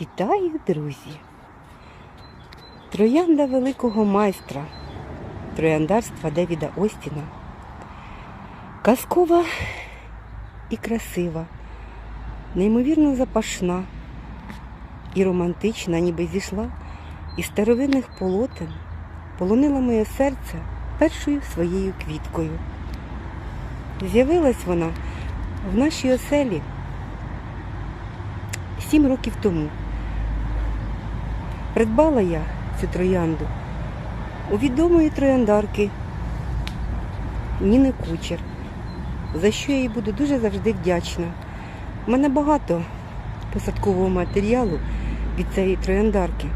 Вітаю, друзі! Троянда великого майстра трояндарства Девіда Остіна. Казкова і красива, неймовірно запашна і романтична, ніби зійшла із старовинних полотен, полонила моє серце першою своєю квіткою. З'явилась вона в нашій оселі сім років тому. Придбала я цю троянду у відомої трояндарки Ніни Кучер, за що я їй буду дуже завжди вдячна. У мене багато посадкового матеріалу від цієї трояндарки.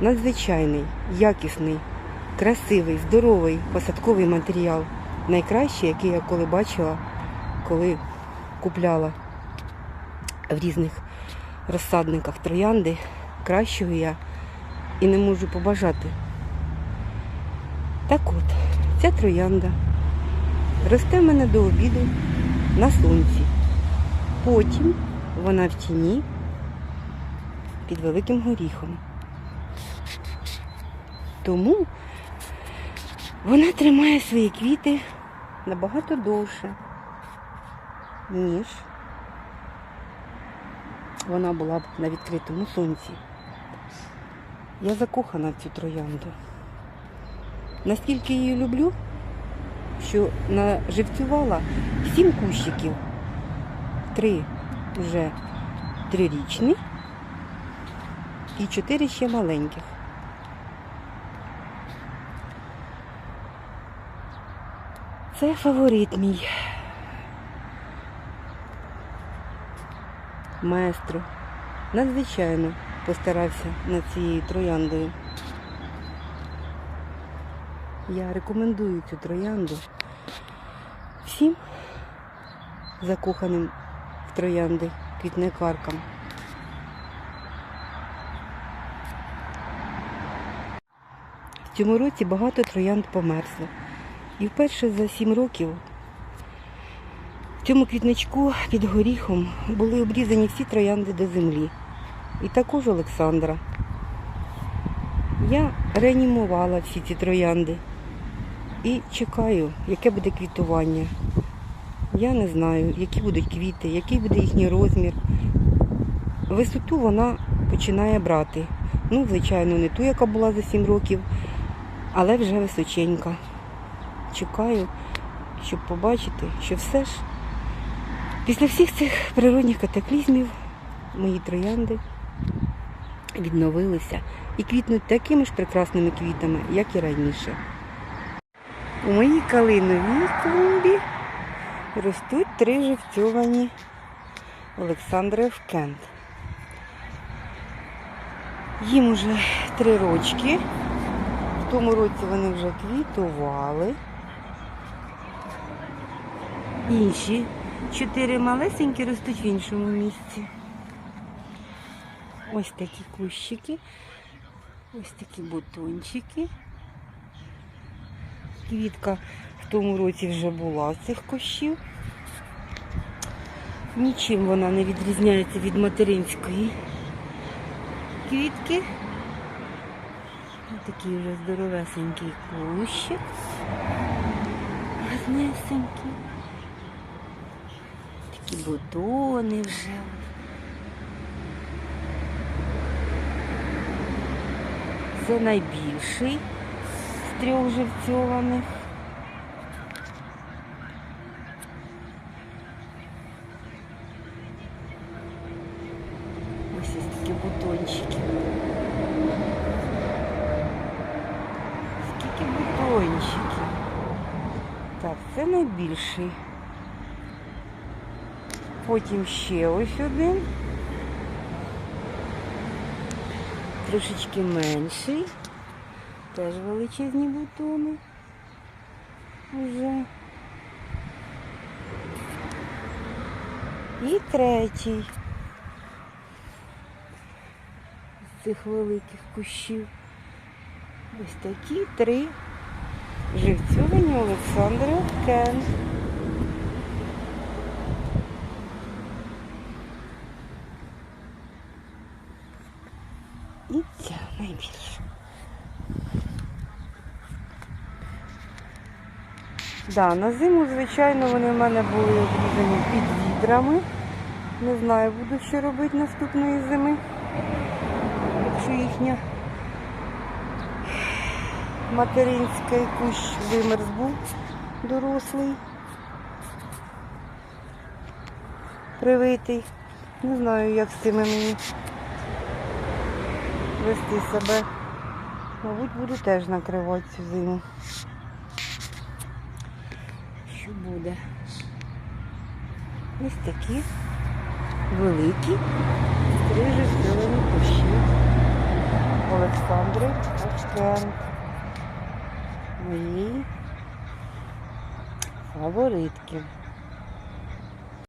Надзвичайний, якісний, красивий, здоровий посадковий матеріал. Найкращий, який я коли бачила, коли купляла в різних розсадниках троянди. Кращого я і не можу побажати. Так от, ця троянда росте в мене до обіду на сонці. Потім вона в тіні під великим горіхом. Тому вона тримає свої квіти набагато довше, ніж вона була б на відкритому сонці. Я закохана в цю троянду. Настільки її люблю, що наживцювала сім кущиків. Три вже трирічні і чотири ще маленьких. Це фаворит мій. Маестро надзвичайно постарався над цією трояндою. Я рекомендую цю троянду всім закоханим в троянди квітникаркам. В цьому році багато троянд померзло. І вперше за сім років в цьому квітничку під горіхом були обрізані всі троянди до землі. І також Олександра. Я реанімувала всі ці троянди і чекаю, яке буде квітування. Я не знаю, які будуть квіти, який буде їхній розмір. Висоту вона починає брати. Ну, звичайно, не ту, яка була за 7 років, але вже височенька. Чекаю, щоб побачити, що все ж після всіх цих природних катаклізмів мої троянди відновилися і квітнуть такими ж прекрасними квітами, як і раніше. У моїй калиновій клумбі ростуть три живцьовані Олександрів Кент. Їм уже три рочки. В тому році вони вже квітували. Інші чотири малесенькі ростуть в іншому місці. Ось такі кущики, ось такі бутончики. Квітка в тому році вже була цих кущів. Нічим вона не відрізняється від материнської квітки. Ось такий вже здоровесенький кущик. Гарнесенький. Бутони вже. Це найбільший з трьох живцьованих. Ось ось такі бутончики. Скільки бутончиків. Так, це найбільший. Потім ще ось один. Трошечки менший. Теж величезні бутони. Уже. І третій. З цих великих кущів. Ось такі три живцьовані Олександра Кен. І ця найбільша. На зиму, звичайно, вони в мене були обрізані під відрами. Не знаю, буду що робити наступної зими. Якщо їхня материнський кущ вимерз був дорослий. Привитий. Не знаю, як з цими мені вести себе. Мабуть, буду теж накривати цю зиму. Що буде? Ось такі великі стрижі зелені кущі. Олександри Ашкен. Мої фаворитки.